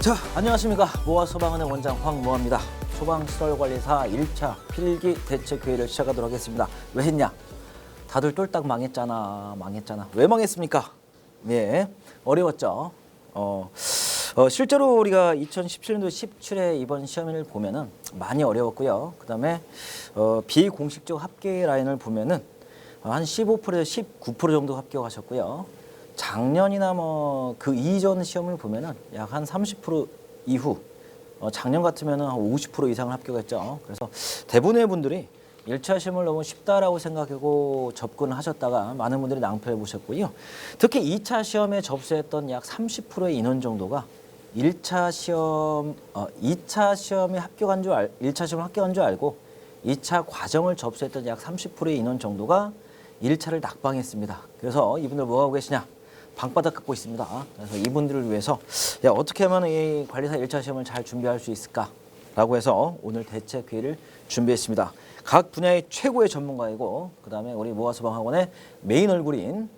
자, 안녕하십니까. 모아 소방은행 원장 황모아입니다. 소방시설관리사 1차 필기 대책회의를 시작하도록 하겠습니다. 왜 했냐? 다들 똘딱 망했잖아. 망했잖아. 왜 망했습니까? 예, 어려웠죠. 어, 어, 실제로 우리가 2017년도 17회 이번 시험을 보면은 많이 어려웠고요. 그 다음에 어, 비공식적 합계 라인을 보면은 한 15%에서 19% 정도 합격하셨고요. 작년이나 뭐 그 이전 시험을 보면은 약 한 30% 이후 어, 작년 같으면은 한 50% 이상을 합격했죠. 그래서 대부분의 분들이 1차 시험을 너무 쉽다라고 생각하고 접근을 하셨다가 많은 분들이 낭패를 보셨고요. 특히 2차 시험에 접수했던 약 30%의 인원 정도가 1차 시험, 어, 2차 시험에 합격한 줄 알, 1차 시험을 합격한 줄 알고 2차 과정을 접수했던 약 30%의 인원 정도가 1차를 낙방했습니다. 그래서 이분들 뭐 하고 계시냐? 방바닥 긋고 있습니다. 그래서 이분들을 위해서 야, 어떻게 하면 이 관리사 1차 시험을 잘 준비할 수 있을까? 라고 해서 오늘 대책 기회를 준비했습니다. 각 분야의 최고의 전문가이고 그다음에 우리 모아소방학원의 메인 얼굴인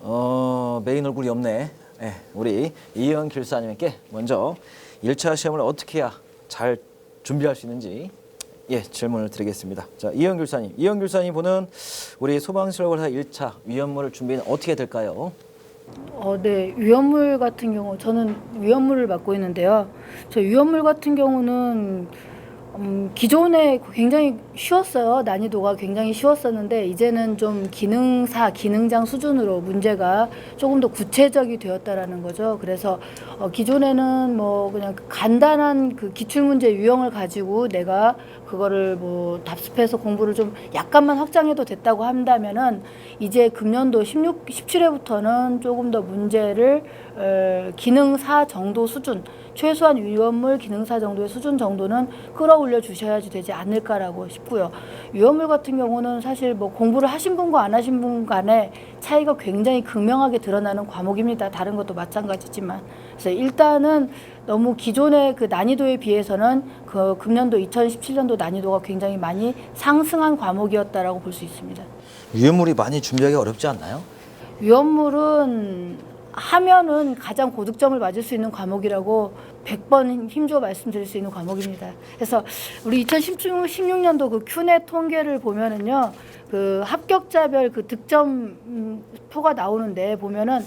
어, 메인 얼굴이 없네. 예, 우리 이현 길사님께 먼저 1차 시험을 어떻게 해야 잘 준비할 수 있는지 예, 질문을 드리겠습니다. 자, 이현 교사님. 이현 교사님 보는 우리 소방시설관사 1차 위험물을 준비는 어떻게 될까요? 어, 네. 위험물 같은 경우 저는 위험물을 맡고 있는데요. 저 위험물 같은 경우는 음, 기존에 굉장히 쉬웠어요. 난이도가 굉장히 쉬웠었는데 이제는 좀 기능사, 기능장 수준으로 문제가 조금 더 구체적이 되었다라는 거죠. 그래서 어, 기존에는 뭐 그냥 간단한 그 기출 문제 유형을 가지고 내가 그거를 뭐 답습해서 공부를 좀 약간만 확장해도 됐다고 한다면은 이제 금년도 16, 17회부터는 조금 더 문제를 어, 기능사 정도 수준, 최소한 위험물 기능사 정도의 수준 정도는 끌어올려 주셔야지 되지 않을까라고 싶고요. 위험물 같은 경우는 사실 뭐 공부를 하신 분과 안 하신 분 간에 차이가 굉장히 극명하게 드러나는 과목입니다. 다른 것도 마찬가지지만. 그래서 일단은 너무 기존의 그 난이도에 비해서는 그 금년도 2017년도 난이도가 굉장히 많이 상승한 과목이었다라고 볼 수 있습니다. 위험물이 많이 준비하기 어렵지 않나요? 위험물은 하면은 가장 고득점을 맞을 수 있는 과목이라고 100번 힘줘 말씀드릴 수 있는 과목입니다. 그래서 우리 2016년도 그 큐넷 통계를 보면은요, 그 합격자별 그 득점 음, 표가 나오는데 보면은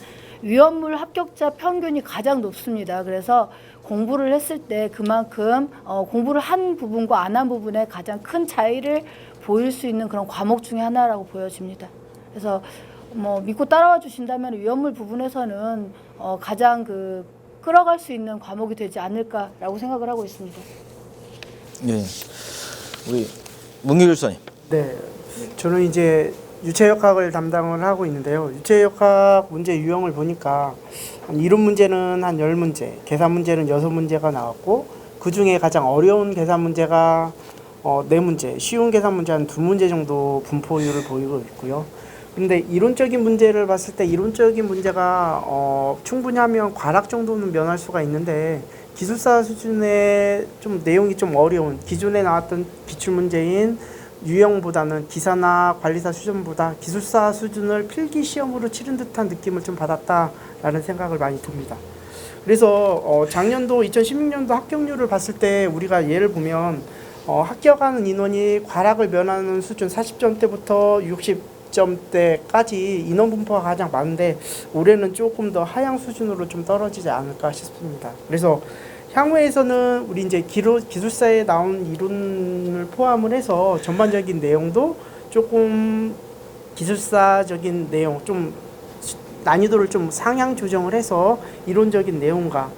위험물 합격자 평균이 가장 높습니다. 그래서 공부를 했을 때 그만큼 어, 공부를 한 부분과 안 한 부분에 가장 큰 차이를 보일 수 있는 그런 과목 중에 하나라고 보여집니다. 그래서 뭐 믿고 따라와 주신다면 위험물 부분에서는 어, 가장 그 끌어갈 수 있는 과목이 되지 않을까라고 생각을 하고 있습니다. 예. 우리 문기 교사님. 네, 저는 이제 유체역학을 담당을 하고 있는데요. 유체역학 문제 유형을 보니까 한 이론 문제는 한 10문제, 계산 문제는 6문제가 나왔고 그 중에 가장 어려운 계산 문제가 어, 4문제, 쉬운 계산 문제 한 2문제 정도 분포율을 보이고 있고요. 근데 이론적인 문제를 봤을 때 이론적인 문제가 어, 충분히 하면 과락 정도는 면할 수가 있는데 기술사 수준의 좀 내용이 좀 어려운 기존에 나왔던 기출 문제인 유형보다는 기사나 관리사 수준보다 기술사 수준을 필기 시험으로 치른 듯한 느낌을 좀 받았다라는 생각을 많이 듭니다. 그래서 어, 작년도 2016년도 합격률을 봤을 때 우리가 예를 보면 어, 합격하는 인원이 과락을 면하는 수준 40점대부터 60 점대까지 인원 분포가 가장 많은데 올해는 조금 더 하향 수준으로 좀 떨어지지 않을까 싶습니다. 그래서 향후에서는 우리 이제 기로, 기술사에 나온 이론을 포함을 해서 전반적인 내용도 조금 기술사적인 내용 좀 수- 난이도를 좀 상향 조정을 해서 이론적인 내용과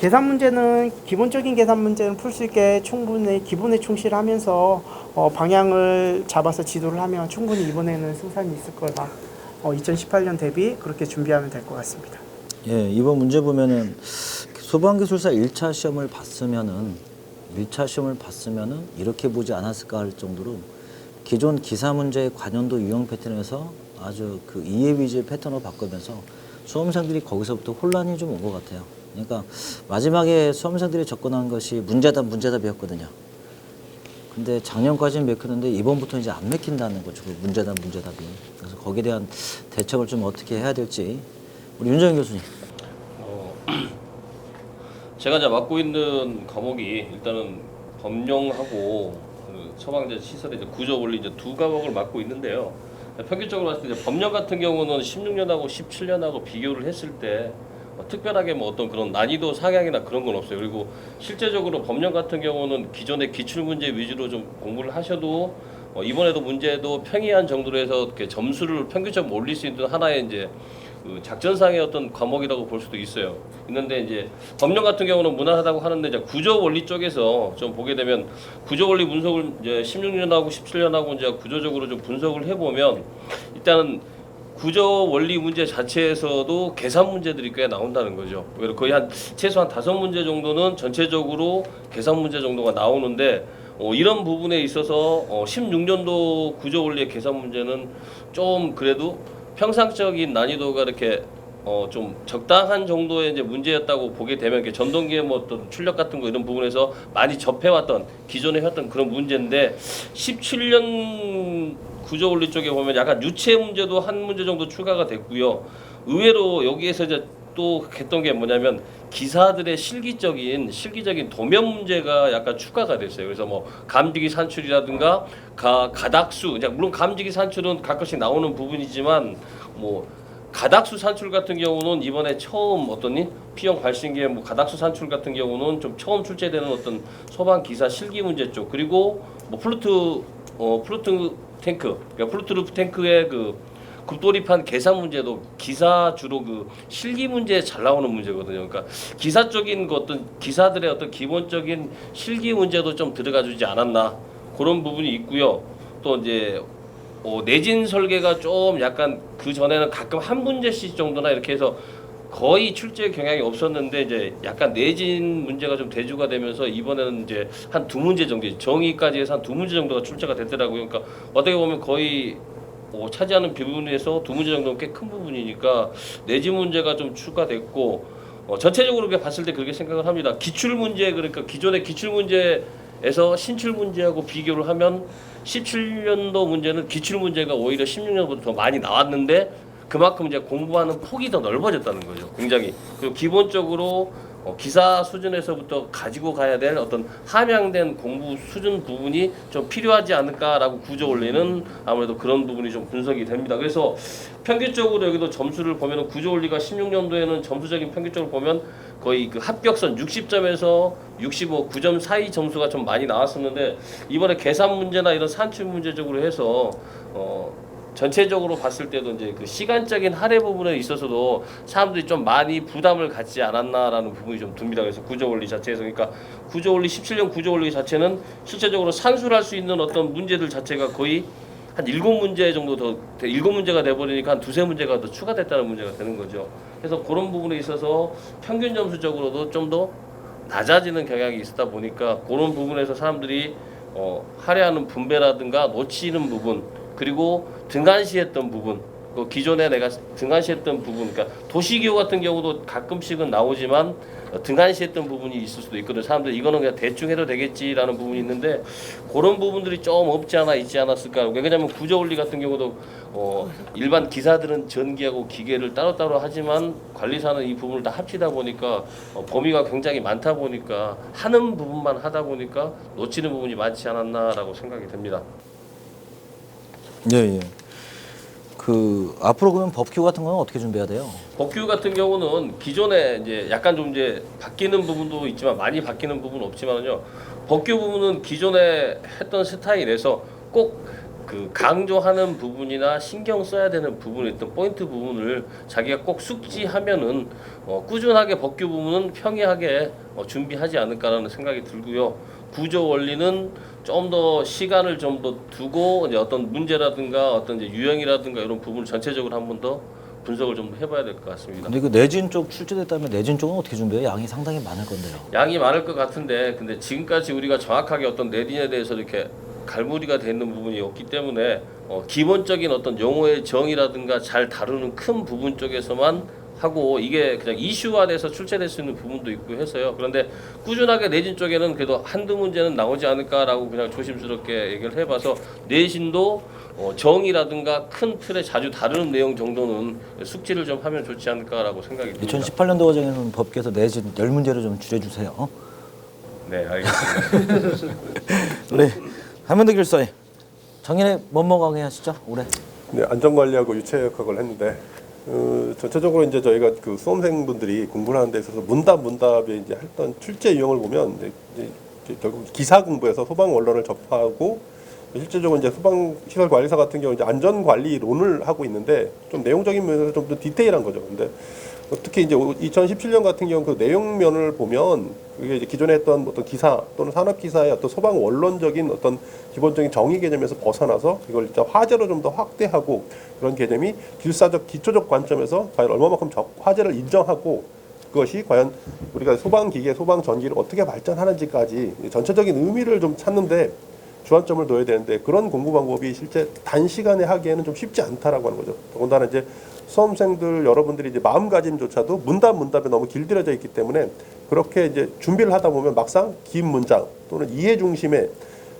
계산 문제는 기본적인 계산 문제는 풀 수 있게 충분히 기본에 충실하면서 어, 방향을 잡아서 지도를 하면 충분히 이번에는 승산이 있을 거다. 어, 2018년 대비 그렇게 준비하면 될 것 같습니다. 예, 이번 문제 보면은 소방기술사 1차 시험을 봤으면은 1차 시험을 봤으면은 이렇게 보지 않았을까 할 정도로 기존 기사 문제의 관연도 유형 패턴에서 아주 그 이해 위주의 패턴으로 바꾸면서 수험생들이 거기서부터 혼란이 좀 온 것 같아요. 그러니까 마지막에 수험생들이 접근한 것이 문제답 문제답이었거든요. 근데 작년까지는 맥혔는데 이번부터 이제 안 맥힌다는 거죠. 그 문제답 문제답이. 그래서 거기에 대한 대책을 좀 어떻게 해야 될지 우리 윤정희 교수님. 제가 이제 맡고 있는 과목이 일단은 법령하고 그 처방제 시설의 이제 구조 원리 이제 두 과목을 맡고 있는데요. 평균적으로 봤을 때 법령 같은 경우는 16년하고 17년하고 비교를 했을 때 어, 특별하게 뭐 어떤 그런 난이도 상향이나 그런 건 없어요. 그리고 실제적으로 법령 같은 경우는 기존의 기출 문제 위주로 좀 공부를 하셔도 어, 이번에도 문제도 평이한 정도로 해서 이렇게 점수를 평균점 올릴 수 있는 하나의 이제 그 작전상의 어떤 과목이라고 볼 수도 있어요. 있는데 이제 법령 같은 경우는 무난하다고 하는데 이제 구조 원리 쪽에서 좀 보게 되면 구조 원리 분석을 이제 16년하고 17년하고 이제 구조적으로 좀 분석을 해보면 일단은 구조 원리 문제 자체에서도 계산 문제들이 꽤 나온다는 거죠. 거의 한 최소한 다섯 문제 정도는 전체적으로 계산 문제 정도가 나오는데 어, 이런 부분에 있어서 어, 16년도 구조 원리의 계산 문제는 좀 그래도 평상적인 난이도가 이렇게 어 좀 적당한 정도의 이제 문제였다고 보게 되면 이렇게 전동기의 뭐 어떤 출력 같은 거 이런 부분에서 많이 접해왔던 기존에 했던 그런 문제인데 17년 구조 원리 쪽에 보면 약간 유체 문제도 한 문제 정도 추가가 됐고요. 의외로 여기에서 이제 또 했던 게 뭐냐면 기사들의 실기적인 실기적인 도면 문제가 약간 추가가 됐어요. 그래서 뭐 감지기 산출이라든가 가 가닥수, 물론 감지기 산출은 가끔씩 나오는 부분이지만 뭐 가닥수 산출 같은 경우는 이번에 처음 어떠니 피형 발신기의 뭐 가닥수 산출 같은 경우는 좀 처음 출제되는 어떤 소방 기사 실기 문제 쪽 그리고 뭐 플루트 어 플루트 탱크 그러니까 플루트 탱크의 그 급돌입한 계산 문제도 기사 주로 그 실기 문제에 잘 나오는 문제거든요. 그러니까 기사 쪽인 그 어떤 기사들의 어떤 기본적인 실기 문제도 좀 들어가 주지 않았나 그런 부분이 있고요. 또 이제 어, 내진 설계가 좀 약간 그 전에는 가끔 한 문제씩 정도나 이렇게 해서 거의 출제 경향이 없었는데 이제 약간 내진 문제가 좀 대주가 되면서 이번에는 이제 한 두 문제 정도 정의까지 해서 한 두 문제 정도가 출제가 됐더라고요. 그러니까 어떻게 보면 거의 어, 차지하는 부분에서 두 문제 정도는 꽤 큰 부분이니까 내지 문제가 좀 추가됐고 어, 전체적으로 봤을 때 그렇게 생각을 합니다. 기출 문제 그러니까 기존의 기출 문제에서 신출 문제하고 비교를 하면 17년도 문제는 기출 문제가 오히려 16년보다 더 많이 나왔는데 그만큼 이제 공부하는 폭이 더 넓어졌다는 거죠. 굉장히 그리고 기본적으로 어, 기사 수준에서부터 가지고 가야 될 어떤 함양된 공부 수준 부분이 좀 필요하지 않을까라고 구조 원리는 아무래도 그런 부분이 좀 분석이 됩니다. 그래서 평균적으로 여기도 점수를 보면은 구조 원리가 16년도에는 점수적인 평균적으로 보면 거의 그 합격선 60점에서 65, 9점 사이 점수가 좀 많이 나왔었는데 이번에 계산 문제나 이런 산출 문제 적으로 해서 어 전체적으로 봤을 때도 이제 그 시간적인 할애 부분에 있어서도 사람들이 좀 많이 부담을 갖지 않았나라는 부분이 좀 듭니다. 그래서 구조 원리 자체에서 그러니까 구조 원리 17년 구조 원리 자체는 실제적으로 산술할 수 있는 어떤 문제들 자체가 거의 한 일곱 문제 정도 더 돼- 일곱 문제가 돼 버리니까 한 두세 문제가 더 추가됐다는 문제가 되는 거죠. 그래서 그런 부분에 있어서 평균 점수적으로도 좀 더 낮아지는 경향이 있었다 보니까 그런 부분에서 사람들이 어, 할애하는 분배라든가 놓치는 부분 그리고 등한시했던 부분 그 기존에 내가 등한시했던 부분 그러니까 도시기호 같은 경우도 가끔씩은 나오지만 어, 등한시했던 부분이 있을 수도 있거든 사람들이 이거는 그냥 대충 해도 되겠지라는 부분이 있는데 그런 부분들이 좀 없지 않아 있지 않았을까 왜냐하면 구조 원리 같은 경우도 어, 일반 기사들은 전기하고 기계를 따로따로 하지만 관리사는 이 부분을 다 합치다 보니까 어, 범위가 굉장히 많다 보니까 하는 부분만 하다 보니까 놓치는 부분이 많지 않았나라고 생각이 됩니다. 예, 예. 그 앞으로 그러면 법규 같은 건 어떻게 준비해야 돼요? 법규 같은 경우는 기존에 이제 약간 좀 이제 바뀌는 부분도 있지만 많이 바뀌는 부분은 없지만요. 법규 부분은 기존에 했던 스타일에서 꼭 그 강조하는 부분이나 신경 써야 되는 부분이 있던 포인트 부분을 자기가 꼭 숙지하면은 어, 꾸준하게 법규 부분은 평이하게 어, 준비하지 않을까라는 생각이 들고요. 구조 원리는 좀 더 시간을 좀 더 두고 이제 어떤 문제라든가 어떤 이제 유형이라든가 이런 부분을 전체적으로 한 번 더 분석을 좀 해봐야 될 것 같습니다. 근데 그 내진 쪽 출제됐다면 내진 쪽은 어떻게 준비해요? 양이 상당히 많을 건데요. 양이 많을 것 같은데 근데 지금까지 우리가 정확하게 어떤 내린에 대해서 이렇게 갈무리가 돼 있는 부분이 없기 때문에 어, 기본적인 어떤 용어의 정의라든가 잘 다루는 큰 부분 쪽에서만 하고 이게 그냥 이슈화 돼서 출제될 수 있는 부분도 있고 해서요. 그런데 꾸준하게 내신 쪽에는 그래도 한두 문제는 나오지 않을까라고 그냥 조심스럽게 얘기를 해봐서 내신도 어, 정의라든가 큰 틀에 자주 다루는 내용 정도는 숙지를 좀 하면 좋지 않을까라고 생각이 듭니다. 2018년도 과정에는 법규에서 내신 열 문제를 좀 줄여주세요. 네, 알겠습니다. 우리 한문대 길사님 작년에 뭐뭐 강의 하시죠 올해? 네, 안전관리하고 유체역학을 했는데 어, 전체적으로 이제 저희가 그 수험생분들이 공부를 하는 데 있어서 문답 문답에 이제 했던 출제 유형을 보면 이제, 이제 결국 기사 공부에서 소방 원론을 접하고 실제적으로 이제 소방 시설 관리사 같은 경우 이제 안전 관리론을 하고 있는데 좀 내용적인 면에서 좀 더 디테일한 거죠. 근데 특히 이제 2017년 같은 경우 그 내용면을 보면 그게 이제 기존에 했던 어떤 기사 또는 산업 기사의 어떤 소방 원론적인 어떤 기본적인 정의 개념에서 벗어나서 이걸 진짜 화제로 좀 더 확대하고 그런 개념이 길사적 기초적 관점에서 과연 얼마만큼 적- 화제를 인정하고 그것이 과연 우리가 소방 기계, 소방 전기를 어떻게 발전하는지까지 전체적인 의미를 좀 찾는데 주안점을 둬야 되는데 그런 공부 방법이 실제 단시간에 하기에는 좀 쉽지 않다라고 하는 거죠. 더군다나 이제 수험생들 여러분들이 이제 마음가짐조차도 문답 문답에 너무 길들여져 있기 때문에 그렇게 이제 준비를 하다 보면 막상 긴 문장 또는 이해 중심의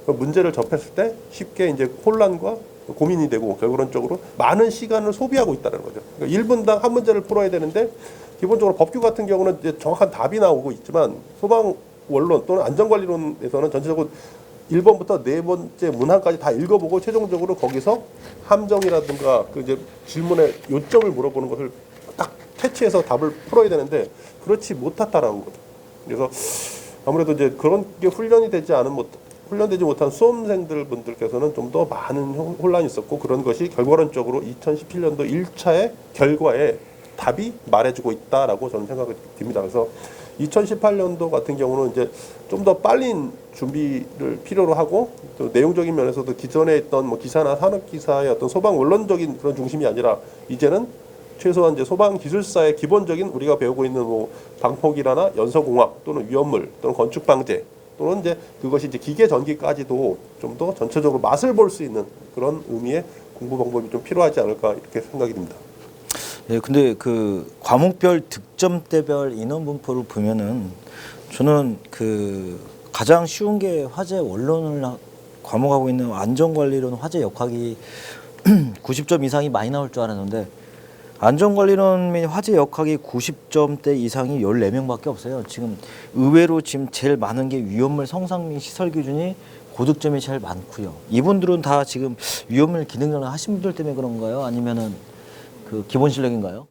그 문제를 접했을 때 쉽게 이제 혼란과 고민이 되고 결론적으로 많은 시간을 소비하고 있다는 거죠. 그러니까 1분당 한 문제를 풀어야 되는데 기본적으로 법규 같은 경우는 이제 정확한 답이 나오고 있지만 소방 원론 또는 안전관리론에서는 전체적으로 1번부터 네 번째 문항까지 다 읽어보고 최종적으로 거기서 함정이라든가 그 이제 질문의 요점을 물어보는 것을 딱 캐치해서 답을 풀어야 되는데 그렇지 못했다라는 거죠. 그래서 아무래도 이제 그런 게 훈련이 되지 않은 못 훈련되지 못한 수험생들 분들께서는 좀 더 많은 혼- 혼란이 있었고 그런 것이 결과론적으로 2017년도 1차의 결과에 답이 말해주고 있다라고 저는 생각이 듭니다. 그래서 2018년도 같은 경우는 이제 좀 더 빨린 준비를 필요로 하고 또 내용적인 면에서도 기존에 있던 뭐 기사나 산업 기사의 어떤 소방 원론적인 그런 중심이 아니라 이제는 최소한 이제 소방 기술사의 기본적인 우리가 배우고 있는 뭐 방폭이라나 연소공학 또는 위험물 또는 건축 방제 또는 이제 그것이 이제 기계 전기까지도 좀 더 전체적으로 맛을 볼 수 있는 그런 의미의 공부 방법이 좀 필요하지 않을까 이렇게 생각이 듭니다. 네, 근데 그 과목별 득점대별 인원 분포를 보면은 저는 그 가장 쉬운 게 화재 원론을 하- 과목하고 있는 안전관리론 화재 역학이 90점 이상이 많이 나올 줄 알았는데 안전관리론 및 화재 역학이 90점대 이상이 14명밖에 없어요. 지금 의외로 지금 제일 많은 게 위험물 성상 및 시설 기준이 고득점이 제일 많고요. 이분들은 다 지금 위험물 기능을 하신 분들 때문에 그런가요? 아니면은 그 기본 실력인가요?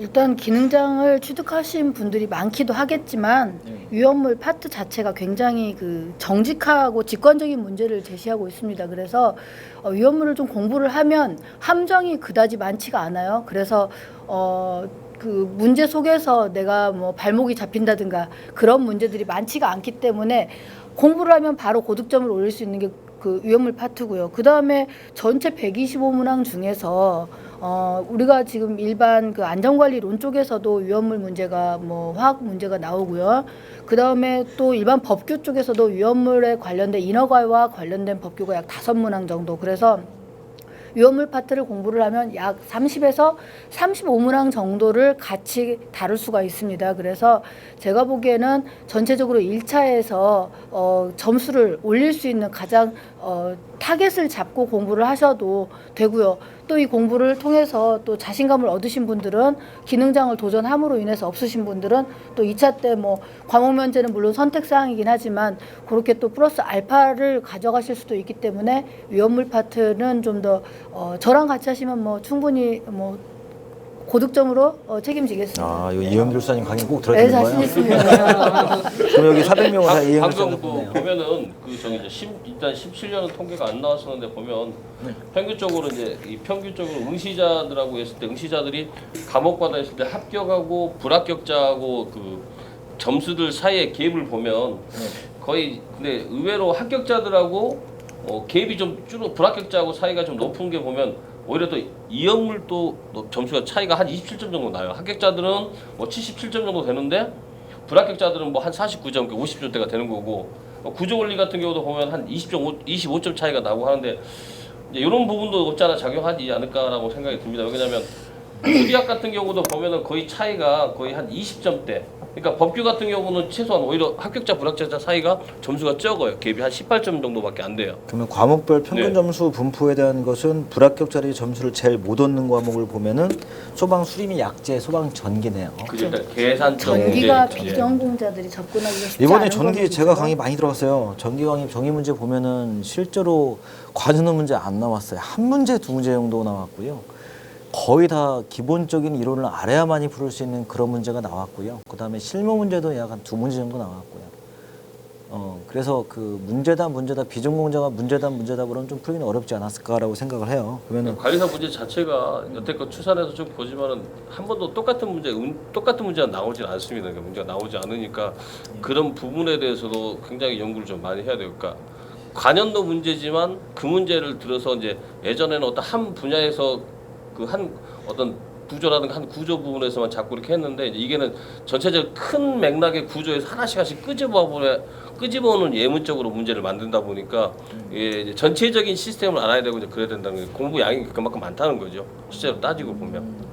일단 기능장을 취득하신 분들이 많기도 하겠지만 네. 위험물 파트 자체가 굉장히 그 정직하고 직관적인 문제를 제시하고 있습니다. 그래서 어, 위험물을 좀 공부를 하면 함정이 그다지 많지가 않아요. 그래서 어, 그 문제 속에서 내가 뭐 발목이 잡힌다든가 그런 문제들이 많지가 않기 때문에 공부를 하면 바로 고득점을 올릴 수 있는 게 그 위험물 파트고요. 그 다음에 전체 125문항 중에서 어, 우리가 지금 일반 그 안전관리론 쪽에서도 위험물 문제가 뭐 화학 문제가 나오고요. 그 다음에 또 일반 법규 쪽에서도 위험물에 관련된 인허가와 관련된 법규가 약 다섯 문항 정도. 그래서 위험물 파트를 공부를 하면 약 30에서 35문항 정도를 같이 다룰 수가 있습니다. 그래서 제가 보기에는 전체적으로 1차에서 어, 점수를 올릴 수 있는 가장 어, 타겟을 잡고 공부를 하셔도 되고요. 또 이 공부를 통해서 또 자신감을 얻으신 분들은 기능장을 도전함으로 인해서 없으신 분들은 또 2차 때 뭐 과목 면제는 물론 선택 사항이긴 하지만 그렇게 또 플러스 알파를 가져가실 수도 있기 때문에 위험물 파트는 좀 더 어, 저랑 같이 하시면 뭐 충분히 뭐 고득점으로 어, 책임지겠습니다. 아, 이거 이영 교수님 강의 꼭 네, 들어주는 자신 거예요? 있습니다. 그럼 여기 400명 다 방금 교수님 그 보네요. 보면은 그 저기 이제 10, 일단 17년은 통계가 안 나왔었는데 보면 네. 평균적으로 이제 이 평균적으로 응시자들하고 했을 때 응시자들이 과목마다 했을 때 합격하고 불합격자하고 그 점수들 사이의 갭을 보면 네. 거의 근데 의외로 합격자들하고 어, 갭이 좀 줄어 불합격자하고 사이가 좀 높은 게 보면 오히려 또 이연물도 점수가 차이가 한 27점 정도 나요. 합격자들은 뭐 77점 정도 되는데 불합격자들은 뭐 한 49점, 50점대가 되는 거고 어, 구조 원리 같은 경우도 보면 한 20점, 25점 차이가 나고 하는데 이런 부분도 없지 않아 작용하지 않을까라고 생각이 듭니다. 왜냐하면 수리학 같은 경우도 보면은 거의 차이가 거의 한 20점대. 그러니까 법규 같은 경우는 최소한 오히려 합격자 불합격자 사이가 점수가 적어요. 갭이 한 18점 정도밖에 안 돼요. 그러면 과목별 평균 네. 점수 분포에 대한 것은 불합격자들이 점수를 제일 못 얻는 과목을 보면은 소방 수림이 약제, 소방 전기네요. 그죠? 일단 계산적 전기가 문제. 비전공자들이 접근하기가 쉽지 이번에 않은 전기. 제가 강의 많이 들어갔어요. 전기 강의 정의 문제 보면은 실제로 과전어 문제 안 나왔어요. 한 문제 두 문제 정도 나왔고요. 거의 다 기본적인 이론을 알아야만이 풀을 수 있는 그런 문제가 나왔고요. 그 다음에 실무 문제도 약 한 두 문제 정도 나왔고요. 어 그래서 그 문제다 문제다 비전공자가 문제다 문제다 그러면 좀 풀기는 어렵지 않았을까라고 생각을 해요. 그러면은 관리사 문제 자체가 여태껏 추산해서 좀 보지만은 한 번도 똑같은 문제, 음, 똑같은 문제가 나오진 않습니다. 그러니까 문제가 나오지 않으니까 그런 부분에 대해서도 굉장히 연구를 좀 많이 해야. 그러니까 관연도 문제지만 그 문제를 들어서 이제 예전에는 어떤 한 분야에서 그 한 어떤 구조라든가 한 구조 부분에서만 자꾸 이렇게 했는데 이제 이게는 전체적 큰 맥락의 구조에서 하나씩 하나씩 끄집어 보내 끄집어오는 예문적으로 문제를 만든다 보니까 예, 이제 전체적인 시스템을 알아야 되고 이제 그래야 된다는 게 공부 양이 그만큼 많다는 거죠. 실제로 따지고 보면.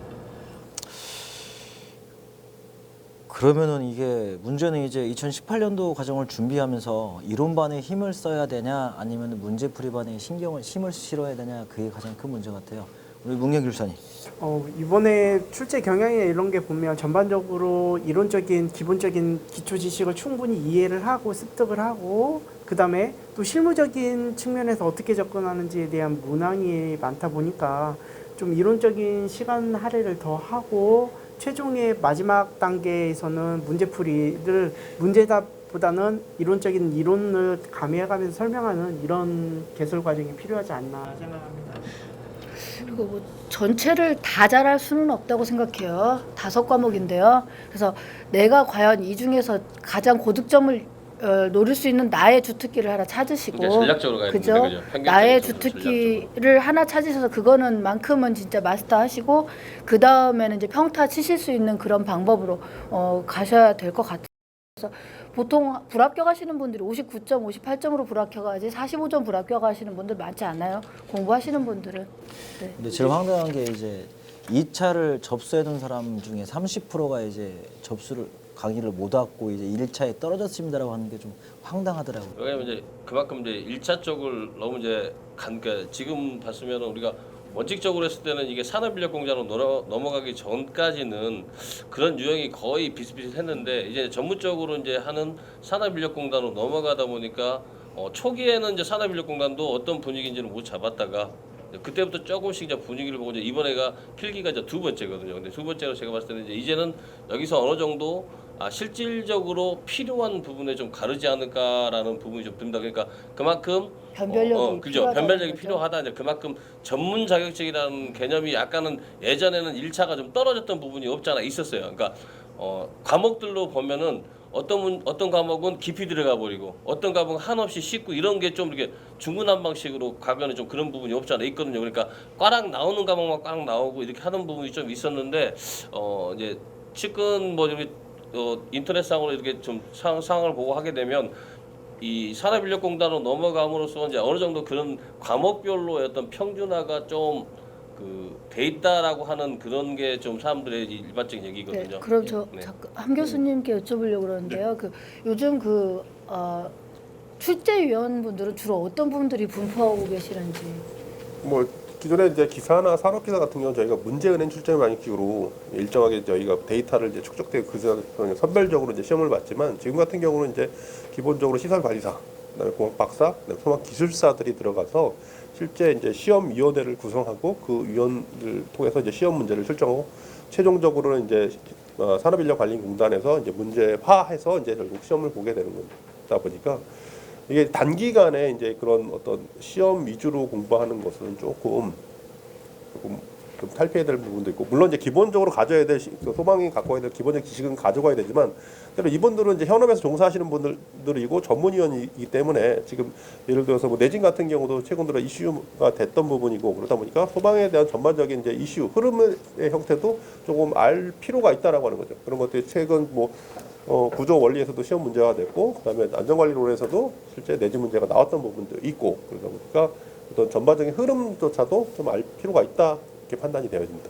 그러면은 이게 문제는 이제 2018년도 과정을 준비하면서 이론반에 힘을 써야 되냐 아니면 문제풀이반에 신경을 힘을 실어야 되냐 그게 가장 큰 문제 같아요. 우리 문경 교사님. 어, 이번에 출제 경향이나 이런 게 보면 전반적으로 이론적인 기본적인 기초 지식을 충분히 이해를 하고 습득을 하고 그 다음에 또 실무적인 측면에서 어떻게 접근하는지에 대한 문항이 많다 보니까 좀 이론적인 시간 할애를 더 하고 최종의 마지막 단계에서는 문제풀이를 문제답보다는 이론적인 이론을 가미해가면서 설명하는 이런 개설 과정이 필요하지 않나 생각합니다. 그리고 뭐 전체를 다 잘할 수는 없다고 생각해요. 다섯 과목인데요. 그래서 내가 과연 이 중에서 가장 고득점을 어, 노릴 수 있는 나의 주특기를 하나 찾으시고 이제 전략적으로 가야 그죠? 되는데 그죠? 나의 쪽으로 주특기를 하나 찾으셔서 그거는 만큼은 진짜 마스터하시고 그 다음에는 이제 평타 치실 수 있는 그런 방법으로 어, 가셔야 될 것 같아요. 그래서 보통 불합격하시는 분들이 59점, 58점으로 불합격하지 45점 불합격하시는 분들 많지 않아요. 공부하시는 분들은. 네. 근데 제일 황당한 게 이제 2차를 접수해둔 사람 중에 30%가 이제 접수를 강의를 못 왔고 이제 1차에 떨어졌습니다라고 하는 게 좀 황당하더라고요. 왜냐면 이제 그만큼 이제 일차 쪽을 너무 이제 간 그러니까 지금 봤으면 우리가 원칙적으로 했을 때는 이게 산업인력 공장으로 넘어, 넘어가기 전까지는 그런 유형이 거의 비슷비슷했는데 이제 전문적으로 이제 하는 산업인력 공단으로 넘어가다 보니까 어, 초기에는 이제 산업인력 공단도 어떤 분위기인지는 못 잡았다가 그때부터 조금씩 이제 분위기를 보고 이제 이번에가 필기가 이제 두 번째거든요. 근데 두 번째로 제가 봤을 때는 이제 이제는 여기서 어느 정도 아, 실질적으로 필요한 부분에 좀 가르지 않을까라는 부분이 좀 듭니다. 그러니까 그만큼 변별력이 어, 어, 그죠. 필요하다는 변별력이 거죠. 필요하다. 이제 그만큼 전문 자격증이라는 개념이 약간은 예전에는 1차가 좀 떨어졌던 부분이 없잖아 있었어요. 그러니까 어, 과목들로 보면은 어떤 문, 어떤 과목은 깊이 들어가 버리고 어떤 과목은 한없이 쉽고 이런 게 좀 이렇게 중구난방식으로 가면은 좀 그런 부분이 없잖아 있거든요. 그러니까 꽈락 나오는 과목만 꽉 나오고 이렇게 하는 부분이 좀 있었는데 어 이제 최근 뭐 이렇게 어, 인터넷상으로 이렇게 좀 상, 상황을 보고 하게 되면 이 산업인력공단으로 넘어감으로써 이제 어느 정도 그런 과목별로의 어떤 평준화가 좀 그돼 있다라고 하는 그런 게 좀 사람들의 이 일반적인 얘기거든요. 네, 그럼 저 네. 잠깐 함 교수님께 여쭤보려고 그러는데요. 그 요즘 그 어, 출제위원분들은 주로 어떤 분들이 분포하고 계시는지. 뭐 기존에 이제 기사나 산업 기사 같은 경우는 저희가 문제은행 출제를 많이 기로 일정하게 저희가 데이터를 이제 축적되고 그 사- 선별적으로 이제 시험을 봤지만 지금 같은 경우는 이제 기본적으로 시설 관리사, 그다음에 공학 박사, 그다음에 소방 기술사들이 들어가서 실제 이제 시험 위원회를 구성하고 그 위원을 통해서 이제 시험 문제를 설정하고 최종적으로는 이제 어, 산업인력관리공단에서 이제 문제화해서 이제 결국 시험을 보게 되는 거다 보니까 이게 단기간에 이제 그런 어떤 시험 위주로 공부하는 것은 조금 조금 좀 탈피해야 될 부분도 있고 물론 이제 기본적으로 가져야 될 시- 그 소방이 갖고 와야 될 기본적 지식은 가져가야 되지만 때로 이분들은 이제 현업에서 종사하시는 분들이고 전문위원이기 때문에 지금 예를 들어서 뭐 내진 같은 경우도 최근 들어 이슈가 됐던 부분이고 그러다 보니까 소방에 대한 전반적인 이제 이슈 흐름의 형태도 조금 알 필요가 있다라고 하는 거죠. 그런 것들이 최근 뭐 어, 구조 원리에서도 시험 문제가 됐고 그다음에 안전관리론에서도 실제 내진 문제가 나왔던 부분도 있고 그러다 보니까 어떤 전반적인 흐름조차도 좀 알 필요가 있다 이렇게 판단이 되어집니다.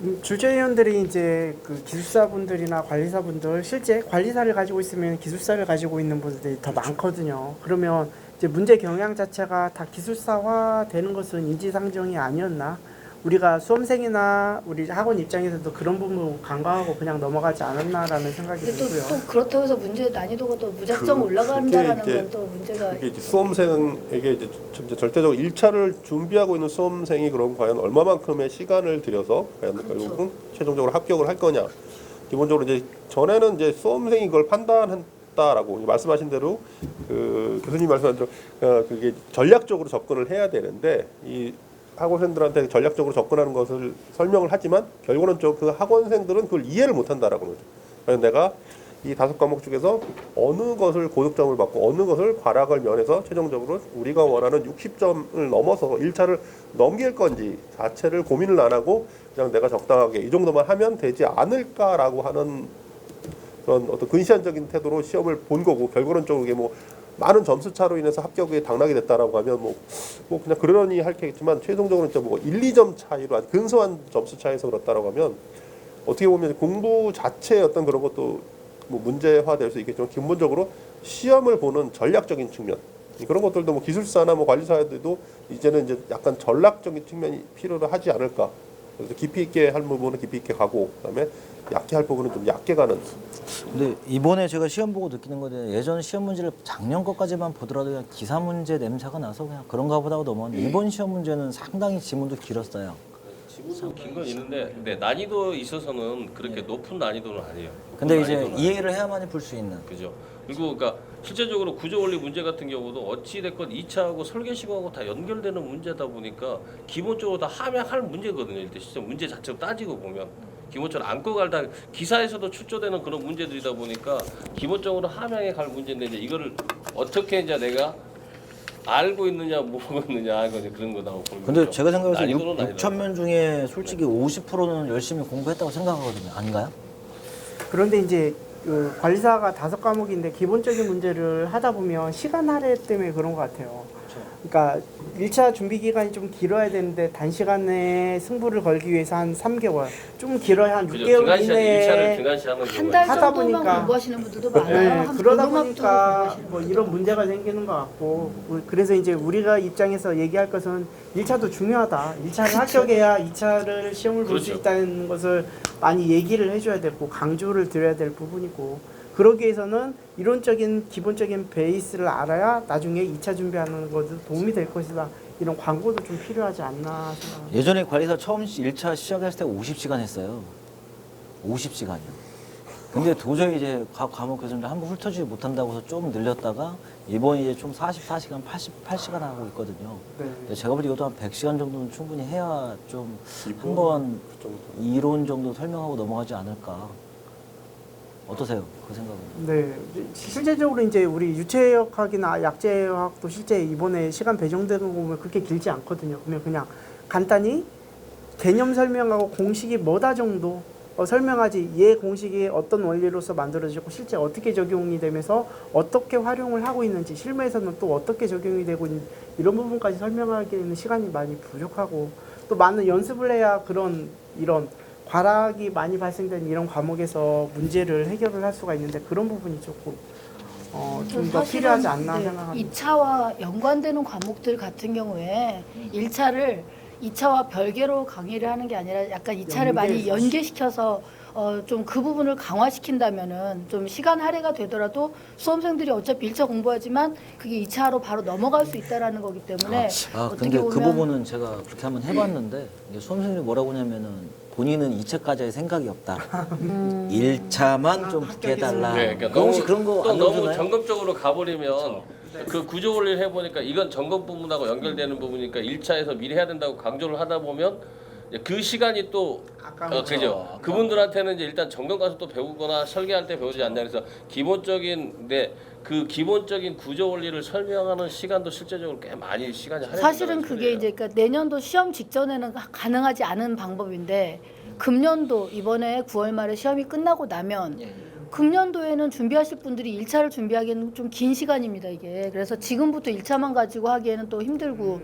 음, 줄제위원들이 이제 그 기술사분들이나 관리사분들 실제 관리사를 가지고 있으면 기술사를 가지고 있는 분들이 더 많거든요. 그러면 이제 문제 경향 자체가 다 기술사화 되는 것은 인지상정이 아니었나? 우리가 수험생이나 우리 학원 입장에서도 그런 부분 간과하고 그냥 넘어가지 않았나라는 생각이 근데 또, 들고요. 또 그렇다고 해서 문제 난이도가 또 무작정 그- 올라간다라는 그게 이제- 건 또 문제가 이게 이제 수험생에게 이제 저- 이제 절대적으로 1차를 준비하고 있는 수험생이 그럼 과연 얼마만큼의 시간을 들여서 과연 결국은 최종적으로 합격을 할 거냐. 기본적으로 이제 전에는 이제 수험생이 그걸 판단한다라고 말씀하신 대로 그 교수님 말씀하신 대로 어, 그게 전략적으로 접근을 해야 되는데 이 학원생들한테 전략적으로 접근하는 것을 설명을 하지만 결국은 저그 학원생들은 그걸 이해를 못한다라고 그러죠. 그래서 내가 이 다섯 과목 중에서 어느 것을 고득점을 받고 어느 것을 과락을 면해서 최종적으로 우리가 원하는 60점을 넘어서 1차를 넘길 건지 자체를 고민을 안 하고 그냥 내가 적당하게 이 정도만 하면 되지 않을까라고 하는 그런 어떤 근시안적인 태도로 시험을 본 거고 결과론적으로 이게 뭐 많은 점수 차로 인해서 합격에 당락이 됐다라고 하면 뭐, 뭐 그냥 그러려니 할 겠지만 최종적으로 진짜 뭐 1, 2점 차이로 아주 근소한 점수 차이에서 그렇다라고 하면 어떻게 보면 공부 자체의 어떤 그런 것도 뭐 문제화될 수 있겠지만 기본적으로 시험을 보는 전략적인 측면. 그런 것들도 뭐 기술사나 뭐 관리사들도 이제는 이제 약간 전략적인 측면이 필요로 하지 않을까 그래서 깊이 있게 할 부분은 깊이 있게 가고 그다음에 얕게 할 부분은 좀 얕게 가는 근데 이번에 제가 시험 보고 느끼는 건데 예전 시험 문제를 작년 것까지만 보더라도 그냥 기사 문제 냄새가 나서 그냥 그런가 보다 하고 넘어갔는데 이번 시험 문제는 상당히 지문도 길었어요. 지문도 긴 건 있는데 근데 난이도 있어서는 그렇게 높은 난이도는 아니에요. 근데 이제 난이도는 이해를 해야만이 풀 수 있는. 그죠. 그리고 그러니까 실제적으로 구조 원리 문제 같은 경우도 어찌 됐건 2차하고 설계 시공하고 다 연결되는 문제다 보니까 기본적으로 다 함양할 문제거든요. 일단 실제 문제 자체로 따지고 보면 기본적으로 안고 갈다 기사에서도 출조되는 그런 문제들이다 보니까 기본적으로 함양에 갈 문제인데 이제 이거를 어떻게 이제 내가 알고 있느냐 이거 이제 그런 거 나오고 그런 근데. 제가 생각해서 난이도는 6, 난이도. 6천 명 중에 솔직히 50%는 열심히 공부했다고 생각하거든요. 아닌가요? 그런데 이제 그 관리사가 다섯 과목인데 기본적인 문제를 하다 보면 시간 할애 때문에 그런 것 같아요. 그러니까 1차 준비 기간이 좀 길어야 되는데 단시간에 승부를 걸기 위해서 한 3개월, 좀 길어야 한 그죠. 6개월 등한시 1차를 이내에 한 달. 하다 정도만 보니까- 공부하시는 분들도 많아요. 네, 한 그러다 보니까 공부하시는 뭐 분들. 이런 문제가 생기는 것 같고 우리- 그래서 이제 우리가 입장에서 얘기할 것은 1차도 중요하다. 1차를 합격해야 2차를 시험을 볼 수 그렇죠. 있다는 것을 많이 얘기를 해줘야 되고 강조를 드려야 될 부분이고 그러기 위해서는 이론적인 기본적인 베이스를 알아야 나중에 2차 준비하는 것도 도움이 될 것이다. 이런 광고도 좀 필요하지 않나 생각합니다. 예전에 관리사 처음 1차 시작했을 때 50시간 했어요. 50시간이요. 근데 도저히 이제 각 과목 교수님들 한번 훑어주지 못한다고 해서 좀 늘렸다가 이번 이제 좀 44시간, 88시간 하고 있거든요. 네. 근데 제가 보기 이것도 한 100시간 정도는 충분히 해야 좀 한번 그. 이론 정도 설명하고 넘어가지 않을까. 어떠세요? 그 생각은? 네, 실제적으로 이제 우리 유체역학이나 약제역학도 실제 이번에 시간 배정되는 거 보면 그렇게 길지 않거든요. 그러면 그냥 간단히 개념 설명하고 공식이 뭐다 정도 어, 설명하지 얘 공식이 어떤 원리로서 만들어지고 실제 어떻게 적용이 되면서 어떻게 활용을 하고 있는지 실무에서는 또 어떻게 적용이 되고 있는 이런 부분까지 설명하기에는 시간이 많이 부족하고 또 많은 연습을 해야 그런 이런 과락이 많이 발생된 이런 과목에서 문제를 해결을 할 수가 있는데 그런 부분이 조금 어, 좀 더 사실은, 필요하지 않나 네, 생각합니다. 2차와 연관되는 과목들 같은 경우에 1차를 2차와 별개로 강의를 하는 게 아니라 약간 2차를 많이 연계해서. 연계시켜서 어, 좀 그 부분을 강화시킨다면은 좀 시간 할애가 되더라도 수험생들이 어차피 1차 공부하지만 그게 2차로 바로 넘어갈 수 있다라는 거기 때문에 아, 어떻게 근데 그 보면 부분은 제가 그렇게 한번 해봤는데 이게 수험생들이 뭐라고 하냐면은 본인은 2차까지 할 생각이 없다. 음. 1차만 좀 붙게 해달라. 네, 그러니까 그 혹시 그런 또 거안 너무 들으나요? 점검적으로 가버리면 그 구조 원리를 해보니까 이건 점검 부분하고 연결되는 부분이니까 1차에서 미리 해야 된다고 강조를 하다 보면 이제 그 시간이 또 아까운 어, 그죠. 그분들한테는 이제 일단 점검 가서 또 배우거나 설계할 때 배우지 않냐 그래서 기본적인 네, 그 기본적인 구조 원리를 설명하는 시간도 실제적으로 꽤 많이 시간이 할애된다는 사실은 그게 소리예요. 이제 그러니까 내년도 시험 직전에는 가- 가능하지 않은 방법인데 금년도 이번에 9월 말에 시험이 끝나고 나면 금년도에는 준비하실 분들이 1차를 준비하기에는 좀 긴 시간입니다 이게. 그래서 지금부터 1차만 가지고 하기에는 또 힘들고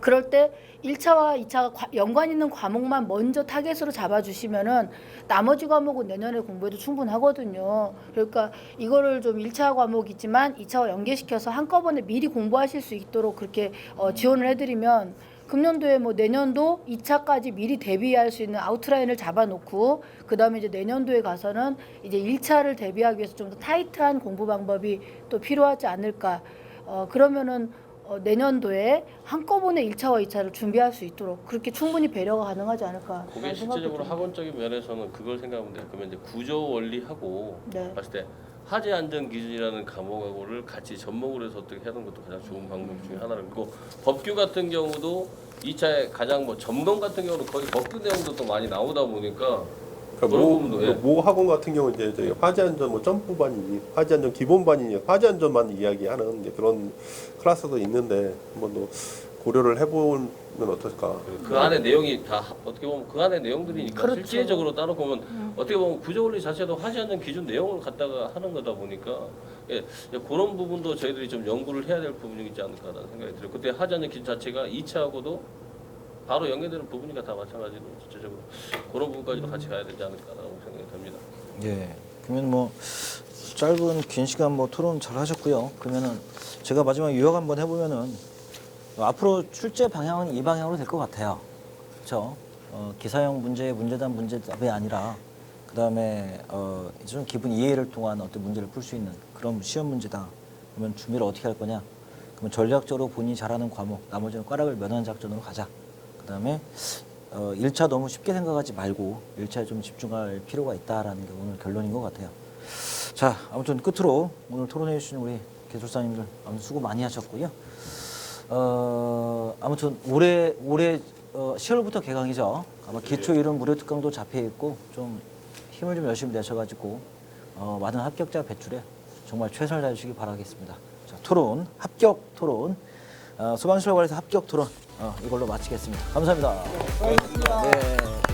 그럴 때 1차와 2차가 연관 있는 과목만 먼저 타겟으로 잡아주시면은 나머지 과목은 내년에 공부해도 충분하거든요. 그러니까 이거를 좀 1차 과목이지만 2차와 연계시켜서 한꺼번에 미리 공부하실 수 있도록 그렇게 어, 지원을 해드리면 금년도에 뭐 내년도 2차까지 미리 대비할 수 있는 아웃라인을 잡아놓고 그 다음에 이제 내년도에 가서는 이제 1차를 대비하기 위해서 좀 더 타이트한 공부 방법이 또 필요하지 않을까. 어, 그러면은 어, 내년도에 한꺼번에 1차와 2차를 준비할 수 있도록 그렇게 충분히 배려가 가능하지 않을까. 그게 실질적으로 학원적인 면에서는 그걸 생각하면 돼요. 그러면 이제 구조 원리하고 네. 봤을 때 화재 안전 기준이라는 과목하고를 같이 접목을 해서 어떻게 하는 것도 가장 좋은 방법 중에 하나를 그리고 법규 같은 경우도 2차에 가장 뭐 점검 같은 경우는 거의 법규 내용도 또 많이 나오다 보니까 그러니까 모, 부분도, 예. 모 학원 같은 경우 이제 저희 화재 안전 뭐 점프반이니 화재 안전 기본반이니 화재 안전만 이야기하는 이제 그런 클래스도 있는데 한번 더 고려를 해보면 어떨까. 그 안에 내용이 다 어떻게 보면 그 안에 내용들이니까 그렇죠. 실제적으로 따로 보면 어떻게 보면 구조 원리 자체도 하지 않는 기준 내용을 갖다가 하는 거다 보니까 예, 예, 그런 부분도 저희들이 좀 연구를 해야 될 부분이지 않을까라는 생각이 들어요. 그때 하지 않는 기준 자체가 2차하고도 바로 연계되는 부분이니까 다 마찬가지로 전체적으로 그런 부분까지도 같이 가야 되지 않을까라고 생각이 듭니다. 예. 그러면 뭐 짧은 긴 시간 뭐 토론 잘 하셨고요. 그러면은 제가 마지막 요약 한번 해보면은 앞으로 출제 방향은 이 방향으로 될 것 같아요. 그렇죠? 어, 기사형 문제의 문제단 문제답이 아니라 그 다음에 어, 좀 기분 이해를 통한 어떤 문제를 풀 수 있는 그런 시험 문제다. 그러면 준비를 어떻게 할 거냐? 그러면 전략적으로 본인이 잘하는 과목, 나머지는 꽈락을 면하는 작전으로 가자. 그 다음에 어, 1차 너무 쉽게 생각하지 말고 1차에 좀 집중할 필요가 있다라는 게 오늘 결론인 것 같아요. 자, 아무튼 끝으로 오늘 토론해 주신 우리 개술사님들 아무튼 수고 많이 하셨고요. 어, 아무튼 올해 올해 어, 10월부터 개강이죠. 아마 기초 이론 무료 특강도 잡혀 있고 좀 힘을 좀 열심히 내셔가지고 어, 많은 합격자 배출에 정말 최선을 다해주시기 바라겠습니다. 자, 토론 합격 토론 어, 소방시설관에서 합격 토론 어, 이걸로 마치겠습니다. 감사합니다. 네.